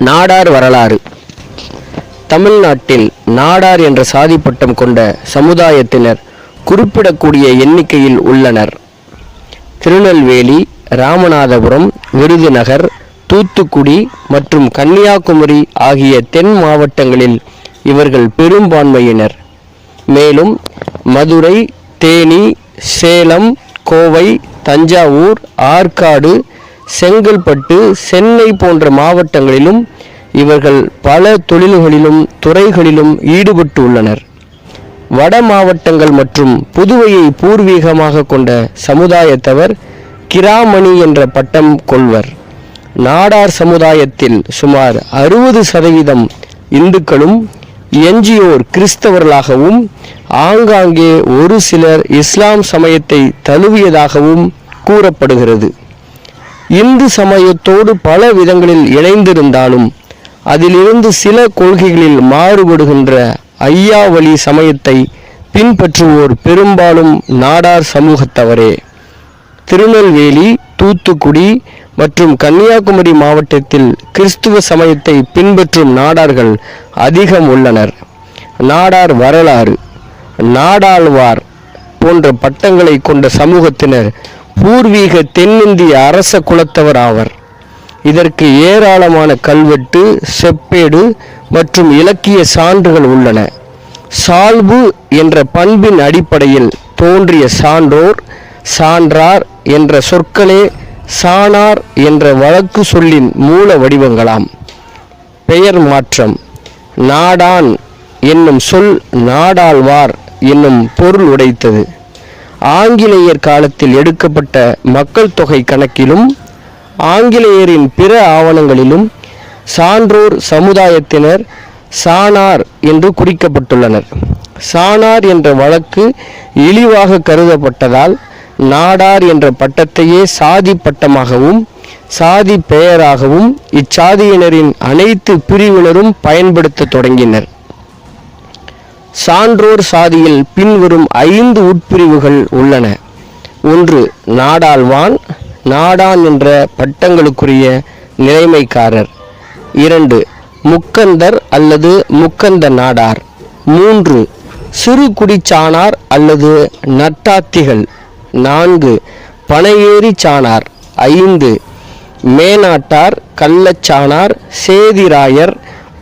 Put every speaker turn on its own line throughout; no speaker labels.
நாடார் வரலாறு. தமிழ்நாட்டில் நாடார் என்ற சாதி பட்டம் கொண்ட சமுதாயத்தினர் குறிப்பிடக்கூடிய எண்ணிக்கையில் உள்ளனர். திருநெல்வேலி ராமநாதபுரம் விருதுநகர் தூத்துக்குடி மற்றும் கன்னியாகுமரி ஆகிய தென் மாவட்டங்களில் இவர்கள் பெரும்பான்மையினர். மேலும் மதுரை தேனி சேலம் கோவை தஞ்சாவூர் ஆற்காடு செங்கல்பட்டு சென்னை போன்ற மாவட்டங்களிலும் இவர்கள் பல தொழில்களிலும் துறைகளிலும் ஈடுபட்டு உள்ளனர் வட மாவட்டங்கள் மற்றும் புதுவையை பூர்வீகமாக கொண்ட சமுதாயத்தவர் கிராமணி என்ற பட்டம் கொள்வர். நாடார் சமுதாயத்தில் சுமார் அறுபது சதவீதம் இந்துக்களும் எஞ்சியோர் கிறிஸ்தவர்களாகவும் ஆங்காங்கே ஒரு சிலர் இஸ்லாம் சமயத்தை தழுவியதாகவும் கூறப்படுகிறது. இந்து சமயத்தோடு பல விதங்களில் இணைந்திருந்தாலும் அதிலிருந்து சில கொள்கைகளில் மாறுபடுகின்ற ஐயாவளி சமயத்தை பின்பற்றுவோர் பெரும்பாலும் நாடார் சமூகத்தவரே. திருநெல்வேலி தூத்துக்குடி மற்றும் கன்னியாகுமரி மாவட்டத்தில் கிறிஸ்துவ சமயத்தை பின்பற்றும் நாடார்கள் அதிகம் உள்ளனர். நாடார் வரலாறு நாடாழ்வார் போன்ற பட்டங்களை கொண்ட சமூகத்தினர் பூர்வீக தென்னிந்திய அரச குலத்தவர் ஆவர். இதற்கு ஏராளமான கல்வெட்டு செப்பேடு மற்றும் இலக்கிய சான்றுகள் உள்ளன. சால்பு என்ற பண்பின் அடிப்படையில் தோன்றிய சான்றோர் சான்றார் என்ற சொற்களே சாணார் என்ற வழக்கு சொல்லின் மூல வடிவங்களாம். பெயர் மாற்றம். நாடான் என்னும் சொல் நாடாழ்வார் என்னும் பொருள் உடைத்தது. ஆங்கிலேயர் காலத்தில் எடுக்கப்பட்ட மக்கள் தொகை கணக்கிலும் ஆங்கிலேயரின் பிற ஆவணங்களிலும் சான்றோர் சமுதாயத்தினர் சாணார் என்று குறிக்கப்பட்டுள்ளனர். சாணார் என்ற வழக்கு இழிவாக கருதப்பட்டதால் நாடார் என்ற பட்டத்தையே சாதி பட்டமாகவும் சாதி பெயராகவும் இச்சாதியினரின் அனைத்து பிரிவினரும் பயன்படுத்த தொடங்கினர். சான்றோர் சாதியில் பின்வரும் ஐந்து உட்பிரிவுகள் உள்ளன. ஒன்று நாடாழ்வான் நாடான் என்ற பட்டங்களுக்குரிய நிலைமைக்காரர். இரண்டு முக்கந்தர் அல்லது முக்கந்த நாடார். மூன்று சிறு குடிச்சானார் அல்லது நட்டாத்திகள். நான்கு பனையேறி சாணார். ஐந்து மேனாட்டார் கள்ளச்சானார் சேதிராயர்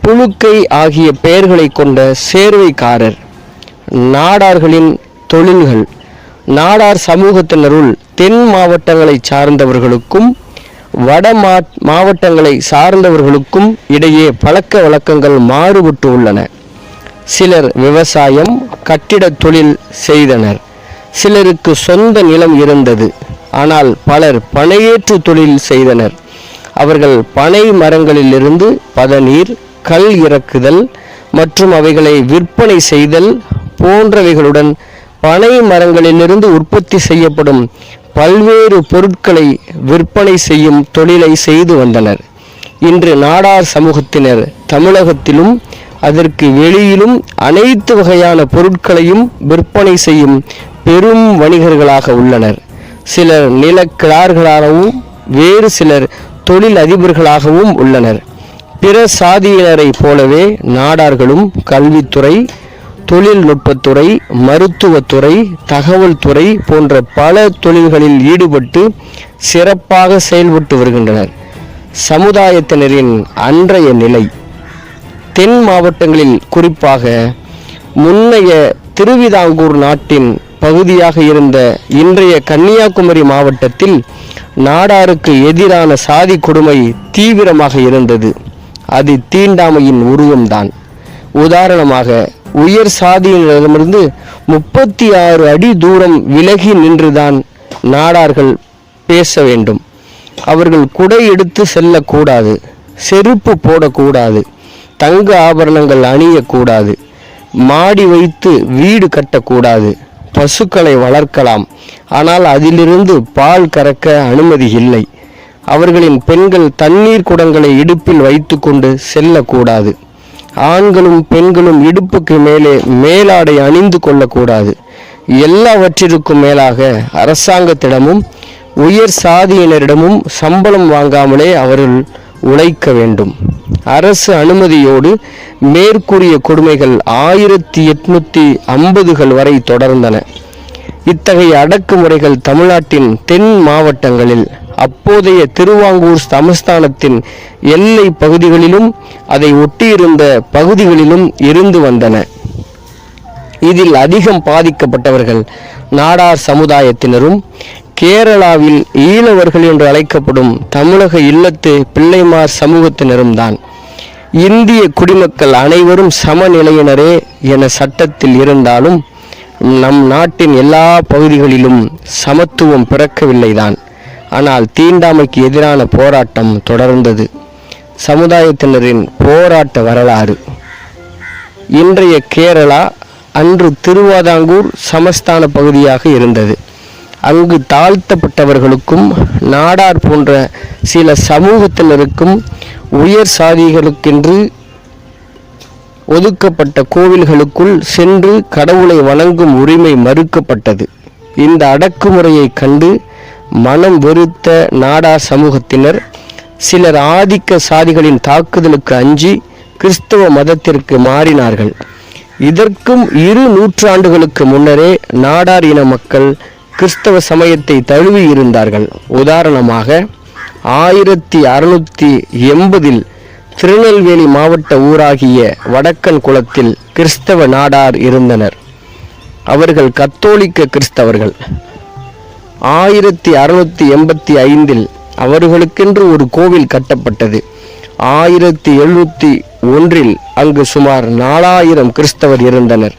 புழுக்கை ஆகிய பெயர்களை கொண்ட சேர்வைக்காரர். நாடார்களின் தொழில்கள். நாடார் சமூகத்தினருள் தென் மாவட்டங்களை சார்ந்தவர்களுக்கும் வட மா மாவட்டங்களை சார்ந்தவர்களுக்கும் இடையே பழக்க வழக்கங்கள் மாறுபட்டு உள்ளன. சிலர் விவசாயம் கட்டிடத் தொழில் செய்தனர். சிலருக்கு சொந்த நிலம் இருந்தது. ஆனால் பலர் பனையேற்று தொழில் செய்தனர். அவர்கள் பனை மரங்களிலிருந்து பதநீர் கல் இறக்குதல் மற்றும் அவைகளை விற்பனை செய்தல் போன்றவைகளுடன் பனை மரங்களிலிருந்து உற்பத்தி செய்யப்படும் பல்வேறு பொருட்களை விற்பனை செய்யும் தொழிலை செய்து வந்தனர். இன்று நாடார் சமூகத்தினர் தமிழகத்திலும் அதற்கு வெளியிலும் அனைத்து வகையான பொருட்களையும் விற்பனை செய்யும் பெரும் வணிகர்களாக உள்ளனர். சிலர் நிலக்கிழார்களாகவும் வேறு சிலர் தொழில் அதிபர்களாகவும் உள்ளனர். பிற சாதியினரைப் போலவே நாடார்களும் கல்வித்துறை தொழில்நுட்பத்துறை மருத்துவத்துறை தகவல் துறை போன்ற பல தொழில்களில் ஈடுபட்டு சிறப்பாக செயல்பட்டு வருகின்றனர். சமுதாயத்தினரின் அன்றைய நிலை. தென் மாவட்டங்களில் குறிப்பாக முன்னைய திருவிதாங்கூர் நாட்டின் பகுதியாக இருந்த இன்றைய கன்னியாகுமரி மாவட்டத்தில் நாடாருக்கு எதிரான சாதி கொடுமை தீவிரமாக இருந்தது. அது தீண்டாமையின் உருவம்தான். உதாரணமாக உயர் சாதியினரிடமிருந்து முப்பத்தி ஆறு அடி தூரம் விலகி நின்றுதான் நாடார்கள் பேச வேண்டும். அவர்கள் குடை எடுத்து செல்லக்கூடாது செருப்பு போடக்கூடாது தங்க ஆபரணங்கள் அணியக்கூடாது மாடி வைத்து வீடு கட்டக்கூடாது பசுக்களை வளர்க்கலாம். ஆனால் அதிலிருந்து பால் கறக்க அனுமதி இல்லை. அவர்களின் பெண்கள் தண்ணீர் குடங்களை இடுப்பில் வைத்துக்கொண்டு செல்லக்கூடாது. ஆண்களும் பெண்களும் இடுப்புக்கு மேலே மேலாடை அணிந்து கொள்ளக்கூடாது. எல்லாவற்றிற்கும் மேலாக அரசாங்கத்திடமும் உயர் சாதியினரிடமும் சம்பளம் வாங்காமலே அவர்கள் உழைக்க வேண்டும். அரசு அனுமதியோடு மேற்கூறிய கொடுமைகள் ஆயிரத்தி எட்நூத்தி ஐம்பதுகள் வரை தொடர்ந்தன. இத்தகைய அடக்குமுறைகள் தமிழ்நாட்டின் தென் மாவட்டங்களில் அப்போதைய திருவாங்கூர் சமஸ்தானத்தின் எல்லை பகுதிகளிலும் அதை ஒட்டியிருந்த பகுதிகளிலும் இருந்து வந்தன. இதில் அதிகம் பாதிக்கப்பட்டவர்கள் நாடார் சமுதாயத்தினரும் கேரளாவில் ஈழவர்கள் என்று அழைக்கப்படும் தமிழக இல்லத்து பிள்ளைமார் சமூகத்தினரும் தான் இந்திய குடிமக்கள் அனைவரும் சமநிலையினரே என சட்டத்தில் இருந்தாலும் நம் நாட்டின் எல்லா பகுதிகளிலும் சமத்துவம் பிறக்கவில்லைதான். ஆனால் தீண்டாமைக்கு எதிரான போராட்டம் தொடர்ந்தது. சமுதாயத்தினரின் போராட்ட வரலாறு. இன்றைய கேரளா அன்று திருவாதாங்கூர் சமஸ்தான பகுதியாக இருந்தது. அங்கு தாழ்த்தப்பட்டவர்களுக்கும் நாடார் போன்ற சில சமூகத்தினருக்கும் உயர் சாதிகளுக்கென்று ஒதுக்கப்பட்ட கோவில்களுக்குள் சென்று கடவுளை வணங்கும் உரிமை மறுக்கப்பட்டது. இந்த அடக்குமுறையை கண்டு மனம் வெறுத்த நாடார் சமூகத்தினர் சிலர் ஆதிக்க சாதிகளின் தாக்குதலுக்கு அஞ்சி கிறிஸ்தவ மதத்திற்கு மாறினார்கள். இதற்கும் இரு நூற்றாண்டுகளுக்கு முன்னரே நாடார் இன மக்கள் கிறிஸ்தவ சமயத்தை தழுவி இருந்தார்கள். உதாரணமாக ஆயிரத்தி அறுநூத்தி எண்பதில் திருநெல்வேலி மாவட்ட ஊராகிய வடக்கன் குளத்தில் கிறிஸ்தவ நாடார் இருந்தனர். அவர்கள் கத்தோலிக்க கிறிஸ்தவர்கள். ஆயிரத்தி அறுநூத்தி எண்பத்தி ஐந்தில் அவர்களுக்கென்று ஒரு கோவில் கட்டப்பட்டது. ஆயிரத்தி எழுநூத்தி ஒன்றில் அங்கு சுமார் நாலாயிரம் கிறிஸ்தவர் இருந்தனர்.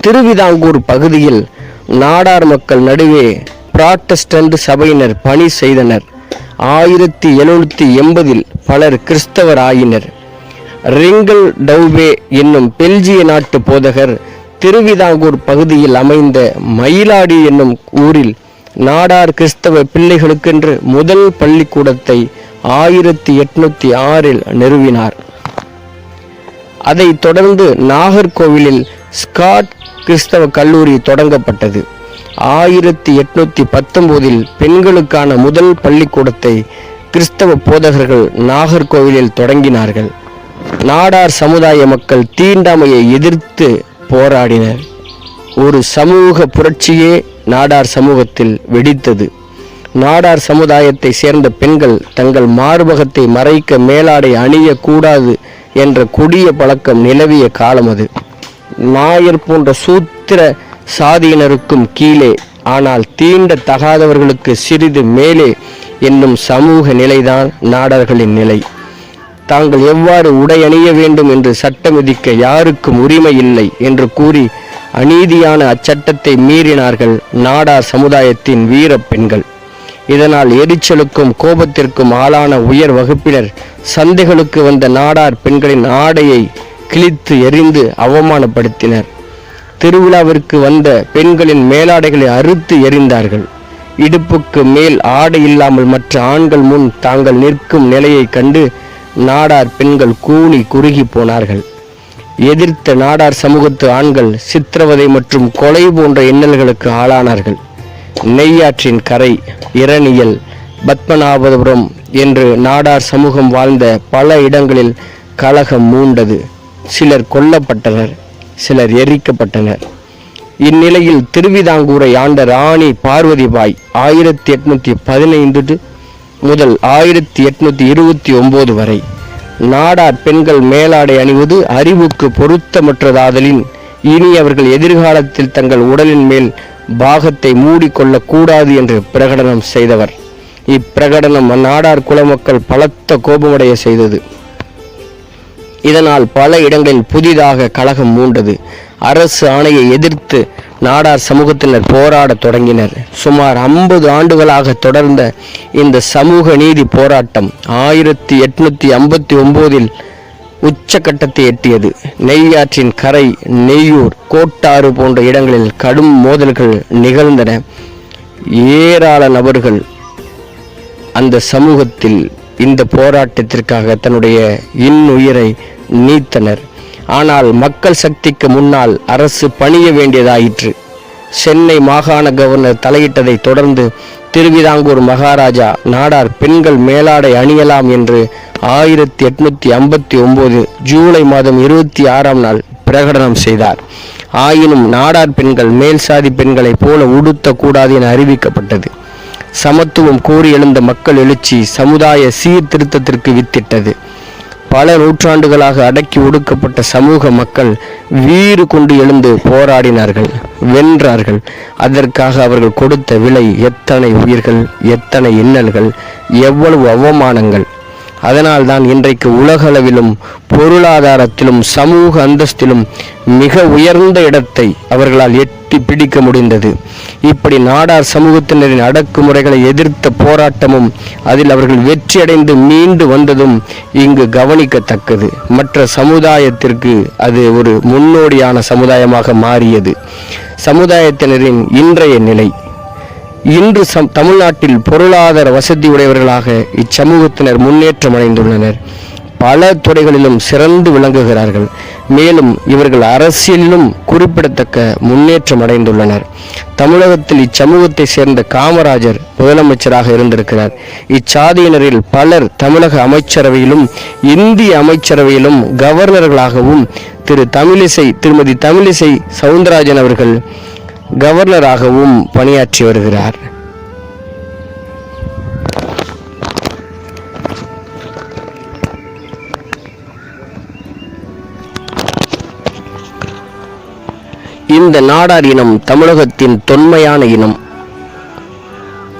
திருவிதாங்கூர் பகுதியில் நாடார் மக்கள் நடுவே புராட்டஸ்டன்ட் சபையினர் பணி செய்தனர். ஆயிரத்தி எழுநூத்தி எண்பதில் பலர் கிறிஸ்தவர் ஆயினர். ரிங்கல் டவுவே என்னும் பெல்ஜிய நாட்டு போதகர் திருவிதாங்கூர் பகுதியில் அமைந்த மயிலாடி என்னும் ஊரில் நாடார் கிறிஸ்தவ பிள்ளைகளுக்கென்று முதல் பள்ளிக்கூடத்தை ஆயிரத்தி எட்நூத்தி ஆறில் நிறுவினார். அதைத் தொடர்ந்து நாகர்கோவிலில் ஸ்காட் கிறிஸ்தவ கல்லூரி தொடங்கப்பட்டது. ஆயிரத்தி எட்நூத்தி பத்தொன்பதில் பெண்களுக்கான முதல் பள்ளிக்கூடத்தை கிறிஸ்தவ போதகர்கள் நாகர்கோவிலில் தொடங்கினார்கள். நாடார் சமுதாய மக்கள் தீண்டாமையை எதிர்த்து போராடினர். ஒரு சமூக புரட்சியே நாடார் சமூகத்தில் வெடித்தது. நாடார் சமுதாயத்தை சேர்ந்த பெண்கள் தங்கள் மார்பகத்தை மறைக்க மேலாடை அணியக்கூடாது என்ற கொடிய பழக்கம் நிலவிய காலம் அது. நாயர் போன்ற சூத்திர சாதியினருக்கும் கீழே ஆனால் தீண்ட தகாதவர்களுக்கு சிறிது மேலே என்னும் சமூக நிலைதான் நாடார்களின் நிலை. தாங்கள் எவ்வாறு உடை அணிய வேண்டும் என்று சட்டம் விதிக்க யாருக்கும் உரிமை இல்லை என்று கூறி அநீதியான அச்சட்டத்தை மீறினார்கள் நாடார் சமுதாயத்தின் வீர பெண்கள். இதனால் எரிச்சலுக்கும் கோபத்திற்கும் ஆளான உயர் வகுப்பினர் சந்தைகளுக்கு வந்த நாடார் பெண்களின் ஆடையை கிழித்து எறிந்து அவமானப்படுத்தினர். திருவிழாவிற்கு வந்த பெண்களின் மேலாடைகளை அறுத்து எறிந்தார்கள். இடுப்புக்கு மேல் ஆடை இல்லாமல் மற்ற ஆண்கள் முன் தாங்கள் நிற்கும் நிலையை கண்டு நாடார் பெண்கள் கூனி குறுகி போனார்கள். எதிர்த்த நாடார் சமூகத்து ஆண்கள் சித்திரவதை மற்றும் கொலை போன்ற இன்னல்களுக்கு ஆளானார்கள். நெய்யாற்றின் கரை இரணியல் பத்மநாபபுரம் என்று நாடார் சமூகம் வாழ்ந்த பல இடங்களில் கலகம் மூண்டது. சிலர் கொல்லப்பட்டனர் சிலர் எரிக்கப்பட்டனர். இந்நிலையில் திருவிதாங்கூரை ஆண்ட ராணி பார்வதிபாய் ஆயிரத்தி எட்நூத்தி பதினைந்து முதல் ஆயிரத்தி எட்நூத்தி இருபத்தி ஒன்பது வரை. நாடார் பெண்கள் மேலாடை அணிவது அறிவுக்கு பொருத்தமற்றதாதலின் இனி அவர்கள் எதிர்காலத்தில் தங்கள் உடலின் மேல் பாகத்தை மூடிக்கொள்ளக்கூடாது என்று பிரகடனம் செய்தவர். இப்பிரகடனம் அந்நாடார் குலமக்கள் பலத்த கோபமடைய செய்தது. இதனால் பல இடங்களில் புதிதாக கலகம் மூண்டது. அரசு ஆணையை எதிர்த்து நாடார் சமூகத்தினர் போராடத் தொடங்கினர். சுமார் ஐம்பது ஆண்டுகளாக தொடர்ந்த இந்த சமூக நீதி போராட்டம் ஆயிரத்தி எட்நூத்தி ஐம்பத்தி ஒன்பதில் உச்சக்கட்டத்தை எட்டியது. நெய்யாற்றின் கரை நெய்யூர் கோட்டாறு போன்ற இடங்களில் கடும் மோதல்கள் நிகழ்ந்தன. ஏராள நபர்கள் அந்த சமூகத்தில் இந்த போராட்டத்திற்காக தன்னுடைய இன்னுயிரை நீத்தனர். ஆனால் மக்கள் சக்திக்கு முன்னால் அரசு பணிய வேண்டியதாயிற்று. சென்னை மாகாண கவர்னர் தலையிட்டதை தொடர்ந்து திருவிதாங்கூர் மகாராஜா நாடார் பெண்கள் மேலாடை அணியலாம் என்று ஆயிரத்தி எட்நூத்தி ஐம்பத்தி ஒன்பது ஜூலை மாதம் இருபத்தி ஆறாம் நாள் பிரகடனம் செய்தார். ஆயினும் நாடார் பெண்கள் மேல் சாதி பெண்களைப் போல உடுத்தக்கூடாது என அறிவிக்கப்பட்டது. சமத்துவம் கோரி எழுந்த மக்கள் எழுச்சி சமுதாய சீர்திருத்தத்திற்கு வித்திட்டது. பல நூற்றாண்டுகளாக அடக்கி ஒடுக்கப்பட்ட சமூக மக்கள் வீறு கொண்டு எழுந்து போராடினார்கள் வென்றார்கள். அதற்காக அவர்கள் கொடுத்த விலை எத்தனை உயிர்கள் எத்தனை இன்னல்கள் எவ்வளவு அவமானங்கள் அதனால்தான் இன்றைக்கு உலகளவிலும் பொருளாதாரத்திலும் சமூக அந்தஸ்திலும் மிக உயர்ந்த இடத்தை அவர்களால் எட்டி பிடிக்க முடிந்தது. இப்படி நாடார் சமூகத்தினரின் அடக்குமுறைகளை எதிர்த்த போராட்டமும் அதில் அவர்கள் வெற்றியடைந்து மீண்டு வந்ததும் இங்கு கவனிக்கத்தக்கது. மற்ற சமுதாயத்திற்கு அது ஒரு முன்னோடியான சமுதாயமாக மாறியது. சமுதாயத்தினரின் இன்றைய நிலை. இன்று சம் தமிழ்நாட்டில் பொருளாதார வசதி உடையவர்களாக இச்சமூகத்தினர் முன்னேற்றம் அடைந்துள்ளனர். பல துறைகளிலும் சிறந்து விளங்குகிறார்கள். மேலும் இவர்கள் அரசியலிலும் குறிப்பிடத்தக்க முன்னேற்றம் அடைந்துள்ளனர். தமிழகத்தில் இச்சமூகத்தை சேர்ந்த காமராஜர் முதலமைச்சராக இருந்திருக்கிறார். இச்சாதியினரில் பலர் தமிழக அமைச்சரவையிலும் இந்திய அமைச்சரவையிலும் கவர்னர்களாகவும் திரு தமிழிசை திருமதி தமிழிசை சவுந்தரராஜன் அவர்கள் கவர்னராகவும் பணியாற்றி வருகிறார். இந்த நாடார் இனம் தமிழகத்தின் தொன்மையான இனம்.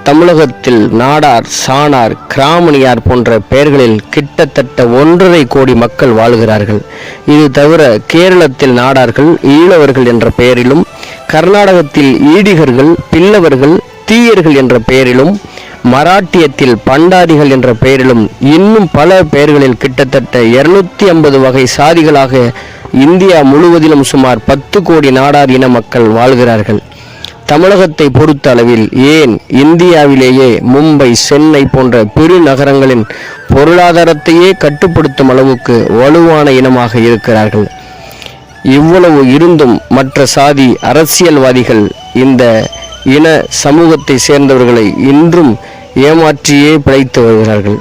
தமிழகத்தில் நாடார் சாணார் கிராமணியார் போன்ற பெயர்களில் கிட்டத்தட்ட ஒன்றரை கோடி மக்கள் வாழ்கிறார்கள். இது தவிர கேரளத்தில் நாடார்கள் ஈழவர்கள் என்ற பெயரிலும் கர்நாடகத்தில் ஈடிகர்கள் பில்லவர்கள் தீயர்கள் என்ற பெயரிலும் மராட்டியத்தில் பண்டாரிகள் என்ற பெயரிலும் இன்னும் பல பெயர்களில் கிட்டத்தட்ட இருநூத்தி ஐம்பது வகை சாதிகளாக இந்தியா முழுவதிலும் சுமார் பத்து கோடி நாடார் இன மக்கள் வாழ்கிறார்கள். தமிழகத்தை பொறுத்த அளவில் ஏன் இந்தியாவிலேயே மும்பை சென்னை போன்ற பெருநகரங்களின் பொருளாதாரத்தையே கட்டுப்படுத்தும் அளவுக்கு வலுவான இனமாக இருக்கிறார்கள்? இவ்வளவு இருந்தும் மற்ற சாதி அரசியல்வாதிகள் இந்த இன சமூகத்தை சேர்ந்தவர்களை இன்றும் ஏமாற்றியே பிழைத்து வருகிறார்கள்.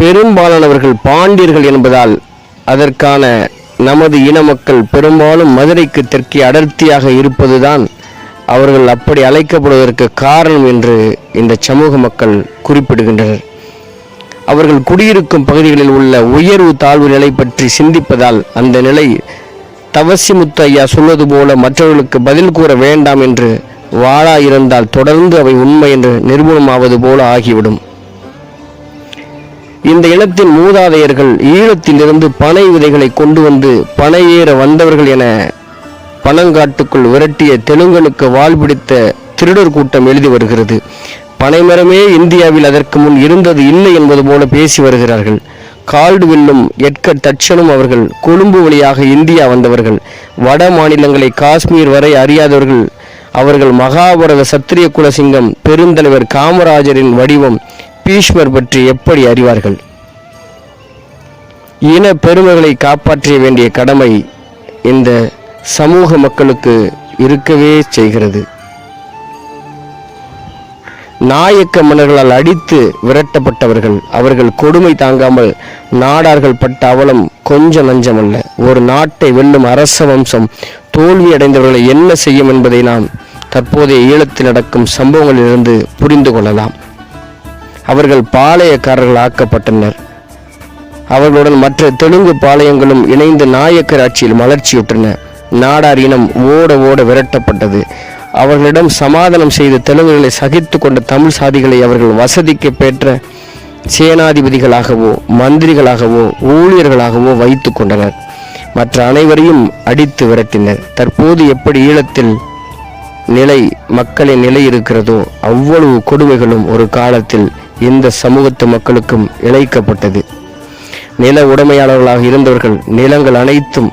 பெரும்பாலானவர்கள் பாண்டியர்கள் என்பதால் அதற்கான நமது இன மக்கள் பெரும்பாலும் மதுரைக்கு தெற்கே அடர்த்தியாக இருப்பதுதான் அவர்கள் அப்படி அழைக்கப்படுவதற்கு காரணம் என்று இந்த சமூக மக்கள் குறிப்பிடுகின்றனர். அவர்கள் குடியிருக்கும் பகுதிகளில் உள்ள உயர்வு தாழ்வு நிலை பற்றி சிந்திப்பதால் அந்த நிலை தவசிமுத்து ஐயா சொன்னது போல மற்றவர்களுக்கு பதில் கூற வேண்டாம் என்று வாழா இருந்தால் தொடர்ந்து அவை உண்மை என்று நிரூபணமாவது போல ஆகிவிடும். இந்த இனத்தின் மூதாதையர்கள் ஈழத்திலிருந்து பனை விதைகளை கொண்டு வந்து பனை ஏற வந்தவர்கள் என பனங்காட்டுக்குள் விரட்டிய தெலுங்கனுக்கு வாழ்பிடித்த திருடர் கூட்டம் எழுதி வருகிறது. பனைமரமே இந்தியாவில் அதற்கு முன் இருந்தது இல்லை என்பது போல பேசி வருகிறார்கள். கால்டுவில்லும் எட்கர் தட்சனும் அவர்கள் கொழும்பு வழியாக இந்தியா வந்தவர்கள். வட மாநிலங்களை காஷ்மீர் வரை அறியாதவர்கள். அவர்கள் மகாபாரத சத்திரிய குலசிங்கம் பெருந்தலைவர் காமராஜரின் வடிவம் பீஷ்மர் பற்றி எப்படி அறிவார்கள்? இன பெருமைகளை காப்பாற்ற வேண்டிய கடமை இந்த சமூக மக்களுக்கு இருக்கவே செய்கிறது. நாயக்க மன்னர்களால் அடித்து விரட்டப்பட்டவர்கள். அவர்கள் கொடுமை தாங்காமல் நாடார்கள் பட்ட அவலம் கொஞ்சம் நஞ்சமல்ல ஒரு நாட்டை வெல்லும் அரச வம்சம் தோல்வி அடைந்தவர்களை என்ன செய்யும் என்பதை நாம் தற்போதைய ஈழத்தில் நடக்கும் சம்பவங்களிலிருந்து புரிந்து கொள்ளலாம். அவர்கள் பாளையக்காரர்கள் ஆக்கப்பட்டனர். அவர்களுடன் மற்ற தெலுங்கு பாளையங்களும் இணைந்து நாயக்கர் ஆட்சியில் மலர்ச்சியுற்றன. நாடார் இனம் ஓட ஓட விரட்டப்பட்டது. அவர்களிடம் சமாதானம் செய்து தெலுங்குகளை சகித்து கொண்ட தமிழ் சாதிகளை அவர்கள் வசதிக்கு பெற்ற சேனாதிபதிகளாகவோ மந்திரிகளாகவோ ஊழியர்களாகவோ வைத்து கொண்டனர். மற்ற அனைவரையும் அடித்து விரட்டினர். தற்போது எப்படி ஈழத்தில் நிலை மக்களின் நிலை இருக்கிறதோ அவ்வளவு கொடுமைகளும் ஒரு காலத்தில் இந்த சமூகத்து மக்களுக்கும் இழைக்கப்பட்டது. நில உடைமையாளர்களாக இருந்தவர்கள் நிலங்கள் அனைத்தும்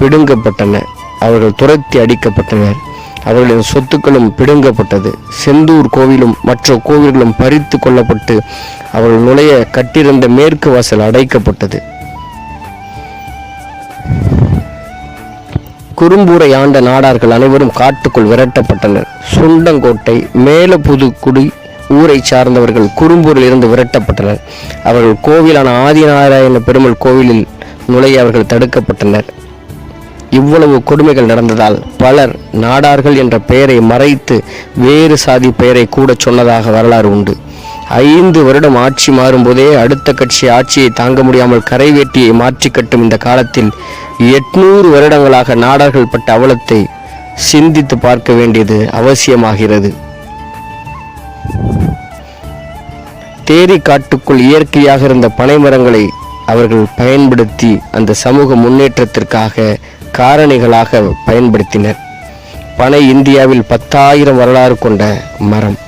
பிடுங்கப்பட்டன. அவர்கள் துரத்தி அடிக்கப்பட்டனர். அவர்களின் சொத்துக்களும் பிடுங்கப்பட்டது. செந்தூர் கோவிலும் மற்ற கோவில்களும் பறித்து கொள்ளப்பட்டு அவர்கள் நுழைய கட்டியிருந்த மேற்கு வாசல் அடைக்கப்பட்டது. குறும்பூரை ஆண்ட நாடார்கள் அனைவரும் காட்டுக்குள் விரட்டப்பட்டனர். சுண்டங்கோட்டை மேலப்புதுக்குடி ஊரை சார்ந்தவர்கள் குறும்பூரில் இருந்து விரட்டப்பட்டனர். அவர்கள் கோவிலான ஆதிநாராயண பெருமாள் கோவிலில் நுழைய அவர்கள் தடுக்கப்பட்டனர். இவ்வளவு கொடுமைகள் நடந்ததால் பலர் நாடார்கள் என்ற பெயரை மறைத்து வேறு சாதி பெயரை கூட சொன்னதாக வரலாறு உண்டு. ஐந்து வருடம் ஆட்சி மாறும்போதே அடுத்த கட்சி ஆட்சியை தாங்க முடியாமல் கரைவேட்டியை மாற்றி கட்டும் இந்த காலத்தில் எட்நூறு வருடங்களாக நாடார்கள் பட்ட அவலத்தை சிந்தித்து பார்க்க வேண்டியது அவசியமாகிறது. தேரி காட்டுக்குள் இயற்கையாக இருந்த பனைமரங்களை அவர்கள் பயன்படுத்தி அந்த சமூக முன்னேற்றத்திற்காக காரணிகளாக பயன்படுத்தினர். பனை இந்தியாவில் பத்தாயிரம் வரலாறு கொண்ட மரம்.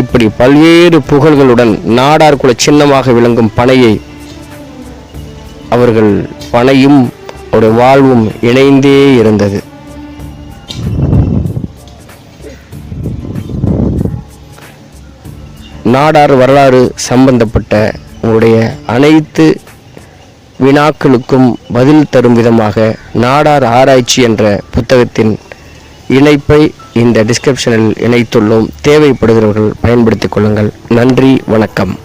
இப்படி பல்வேறு புகழ்களுடன் நாடார் குல சின்னமாக விளங்கும் பனையை அவர்கள் பனையும் ஒரு வாழ்வும் இணைந்தே இருந்தது. நாடார் வரலாறு சம்பந்தப்பட்ட உங்களுடைய அனைத்து வினாக்களுக்கும் பதில் தரும் விதமாக நாடார் ஆராய்ச்சி என்ற புத்தகத்தின் இணைப்பை இந்த டிஸ்கிரிப்ஷனில் இணைத்துள்ளோம். தேவைப்படுகிறவர்கள் பயன்படுத்திக் கொள்ளுங்கள். நன்றி வணக்கம்.